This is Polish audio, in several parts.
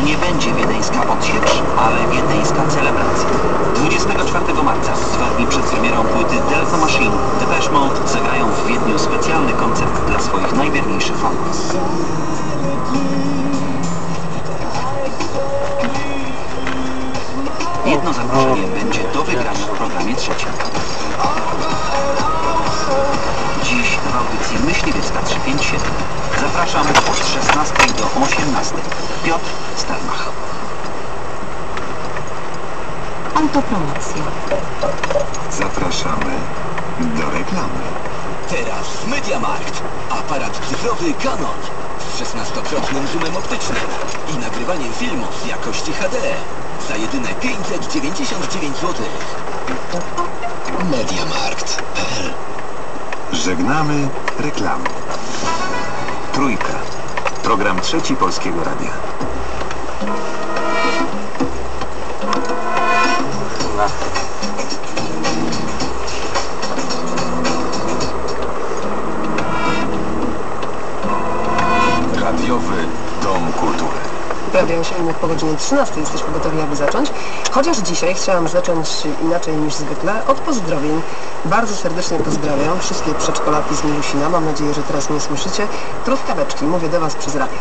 będzie wiedeńska odsiecz, ale wiedeńska celebracja. 24 marca, dwa dni przed premierą płyty Delta Machine, Depeche Mode zagrają w Wiedniu specjalny koncert dla swoich najwierniejszych fanów. Jedno zaproszenie będzie do wygrania w programie trzecim. Dziś w audycji Myśliwiecka 357 zapraszam od 16 do 18. Piotr Stelmach. Autopromocja. Zapraszamy do reklamy. Teraz Mediamarkt. Aparat cyfrowy Canon z 16-krotnym zoomem optycznym i nagrywaniem filmów w jakości HD za jedyne 599 zł. Mediamarkt.pl Żegnamy reklamy. Trójka. Program trzeci Polskiego Radia. Dom Kultury. Prawie 8 minut po godzinie 13 jesteśmy gotowi, aby zacząć. Chociaż dzisiaj chciałam zacząć inaczej niż zwykle od pozdrowień. Bardzo serdecznie pozdrawiam wszystkie przedszkolaki z Milusina. Mam nadzieję, że teraz mnie słyszycie. Truskaweczki, mówię do Was przez radio.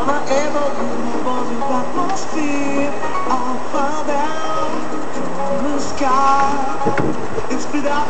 Am I ever gonna above the atmosphere? I'll find out in the sky. It's been out